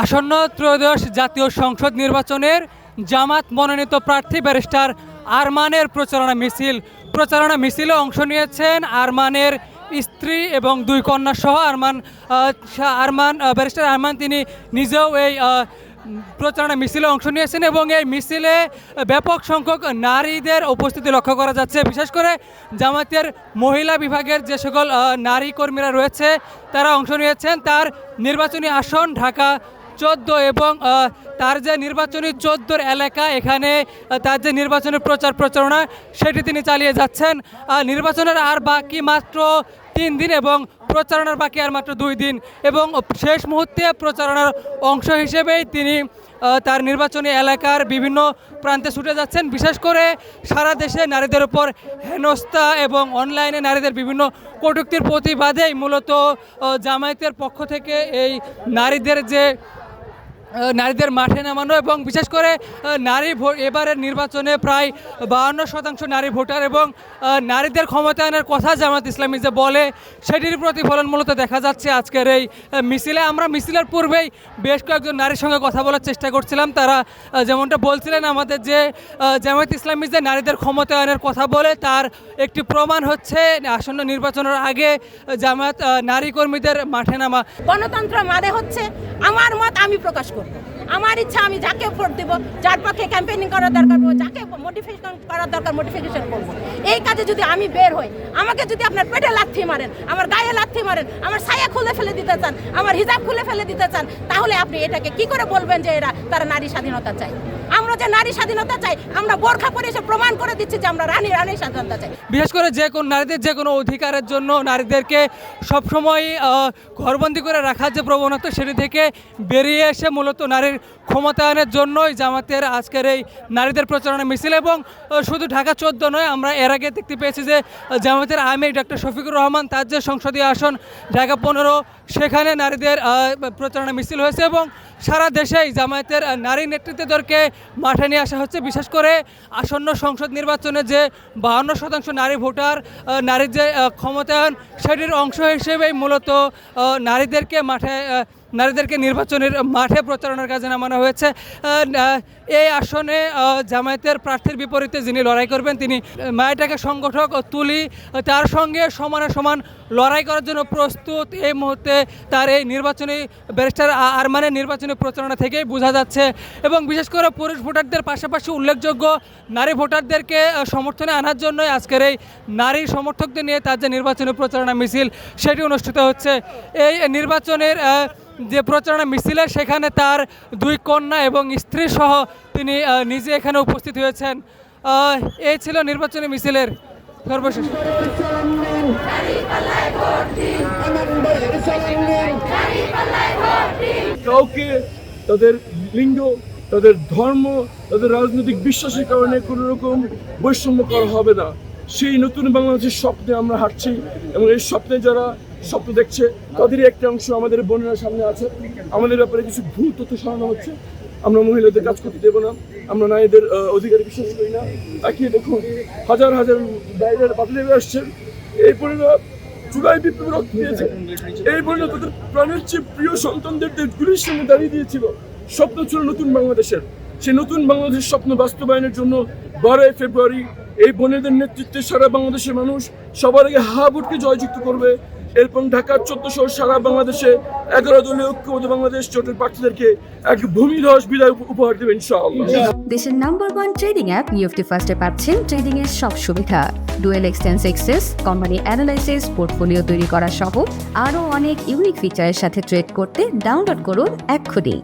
আসন্ন ত্রয়োদশ জাতীয় সংসদ নির্বাচনের জামাত মনোনীত প্রার্থী ব্যারিস্টার আরমানের প্রচারণা মিছিল। প্রচারণা মিছিলে অংশ নিয়েছেন আরমানের স্ত্রী এবং দুই কন্যা সহ আরমান আরমান ব্যারিস্টার আরমান। তিনি নিজেও এই প্রচারণা মিছিলে অংশ নিয়েছেন এবং এই মিছিলে ব্যাপক সংখ্যক নারীদের উপস্থিতি লক্ষ্য করা যাচ্ছে। বিশেষ করে জামাতের মহিলা বিভাগের যে সকল নারী কর্মীরা রয়েছে, তারা অংশ নিয়েছেন। তার নির্বাচনী আসন ঢাকা চোদ্দ এবং তার যে নির্বাচনী চোদ্দোর এলাকা, এখানে তার যে নির্বাচনী প্রচার প্রচারণা, সেটি তিনি চালিয়ে যাচ্ছেন। নির্বাচনের আর বাকি মাত্র তিন দিন এবং প্রচারণার বাকি আর মাত্র দুই দিন এবং শেষ মুহূর্তে প্রচারণার অংশ হিসেবেই তিনি তার নির্বাচনী এলাকার বিভিন্ন প্রান্তে ছুটে যাচ্ছেন। বিশেষ করে সারা দেশে নারীদের উপর হেনস্থা এবং অনলাইনে নারীদের বিভিন্ন কটুক্তির প্রতিবাদেই মূলত জামায়াতের পক্ষ থেকে এই নারীদের যে নারীদের মাঠে নামানো এবং বিশেষ করে নারী ভোট এবারের নির্বাচনে প্রায় বাহান্ন শতাংশ নারী ভোটার এবং নারীদের ক্ষমতায়নের কথা জামাত ইসলামী যে বলে সেটির প্রতিফলন মূলত দেখা যাচ্ছে আজকের এই মিছিলে। আমরা মিছিলের পূর্বেই বেশ কয়েকজন নারীর সঙ্গে কথা বলার চেষ্টা করছিলাম। তারা যেমনটা বলছিলেন আমাদের যে আহ, জামায়াত ইসলামী যে নারীদের ক্ষমতায়নের কথা বলে তার একটি প্রমাণ হচ্ছে আসন্ন নির্বাচনের আগে আহ, জামায়াত নারী কর্মীদের মাঠে নামা। গণতন্ত্র মানে হচ্ছে আমার মত আমি প্রকাশ আমার ইচ্ছা, আমি যাকে ভোট দেব, যার পক্ষে ক্যাম্পেনিং করার দরকার বলব যাকে মডিফিকেশন করার দরকার মোটিফিকেশন করব। এই কাজে যদি আমি বের হই, আমাকে যদি আপনার পেটে লাথি মারেন, আমার গায়ে লাথি মারেন, আমার সায়া খুলে ফেলে দিতে চান, আমার হিজাব খুলে ফেলে দিতে চান, তাহলে আপনি এটাকে কি করে বলবেন যে এরা তারা নারী স্বাধীনতা চাই আমরা যে নারী স্বাধীনতা চাই, আমরা বোরখা পরে এসে প্রমাণ করে দিচ্ছি যে আমরা রানী রানী স্বাধীনতা চাই। বিশেষ করে যে কোনো নারীদের যে কোনো অধিকারের জন্য নারীদেরকে সবসময় ঘরবন্দি করে রাখার যে প্রবণতা সেটি থেকে বেরিয়ে এসে মূলত নারীর ক্ষমতায়নের জন্যই জামাতের আজকের এই নারীদের প্রচারণা মিছিল এবং শুধু ঢাকা চোদ্দ নয়, আমরা এর আগে দেখতে পেয়েছি যে জামাতের আমির ডক্টর শফিকুর রহমান তার যে সংসদীয় আসন ঢাকা পনেরো, সেখানে নারীদের প্রচারণা মিছিল হয়েছে এবং সারা দেশেই জামায়াতের নারী নেতৃত্বদেরকে মাঠে নিয়ে আসা হচ্ছে। বিশেষ করে আসন্ন সংসদ নির্বাচনে যে বাহান্ন শতাংশ নারী ভোটার নারীর যে ক্ষমতায়ন, সেটির অংশ হিসেবেই মূলত নারীদেরকে মাঠে নারীদেরকে নির্বাচনের মাঠে প্রচারণার কাজে নামানো হয়েছে। এই আসনে জামায়াতের প্রার্থীর বিপরীতে যিনি লড়াই করবেন, তিনি মায়াটাকে সংগঠক তুলি, তার সঙ্গে সমানে সমান লড়াই করার জন্য প্রস্তুত এই মুহূর্তে তার এই নির্বাচনী ব্যারিস্টার আ- আরমানের নির্বাচনী প্রচারণা থেকেই বোঝা যাচ্ছে। এবং বিশেষ করে পুরুষ ভোটারদের পাশাপাশি উল্লেখযোগ্য নারী ভোটারদেরকে সমর্থনে আনার জন্যই আজকের এই নারী সমর্থকদের নিয়ে তার যে নির্বাচনী প্রচারণা মিছিল, সেটি অনুষ্ঠিত হচ্ছে। এই নির্বাচনের যে প্রচারণা মিছিলে, সেখানে তার দুই কন্যা এবং স্ত্রী সহ তিনি নিজে এখানে উপস্থিত হয়েছেন। এই ছিল নির্বাচনী মিছিলের সর্বশেষ। কাউকে তাদের লিঙ্গ, তাদের ধর্ম, তাদের রাজনৈতিক বিশ্বাসের কারণে কোনো রকম বৈষম্য করা হবে না। সেই নতুন বাংলাদেশের স্বপ্নে আমরা হাঁটছি এবং এই স্বপ্নে যারা স্বপ্ন দেখছে, তাদেরই একটা অংশ আমাদের বোনেরা সামনে আছে। আমাদের ব্যাপারে কিছু ভুল তথ্য সরানো হচ্ছে। আমরা মহিলাদের কাজ করতে দেবো না, আমরা নারীদের অধিকারে বিশ্বাস করি না। তাকিয়ে দেখুন, হাজার হাজার বাইরের বাতিল আসছেন। এই পরিণাম চূড়ায় বিপ্লব রক্ত দিয়েছে। এই বলে তাদের প্রাণের চেয়ে প্রিয় সন্তানদের দেশগুলির সামনে দাঁড়িয়ে দিয়েছিল, স্বপ্ন ছিল নতুন বাংলাদেশের। সেই নতুন বাংলাদেশের স্বপ্ন বাস্তবায়নের জন্য বারোই ফেব্রুয়ারি এই বোনেদের নেতৃত্বে সারা বাংলাদেশের মানুষ সবার আগে হা ভোটকে জয়যুক্ত করবে। এরপর ঢাকার চোদ্দ শহর সারা বাংলাদেশে এগারো দলীয় ঐক্যবদ্ধ বাংলাদেশ জোটের প্রার্থীদেরকে এক ভূমিধস বিদায় উপ- উপহার দেবেন দেশের number one trading app UFT ফার্স্টে পাচ্ছেন ট্রেডিং এর সব সুবিধা। ডুয়েল এক্সটেন্স এক্সেস কোম্পানি অ্যানালাইসিস পোর্টফোলিও তৈরি করা সহ আরও অনেক ইউনিক ফিচারের সাথে ট্রেড করতে ডাউনলোড করুন এক্ষুনি।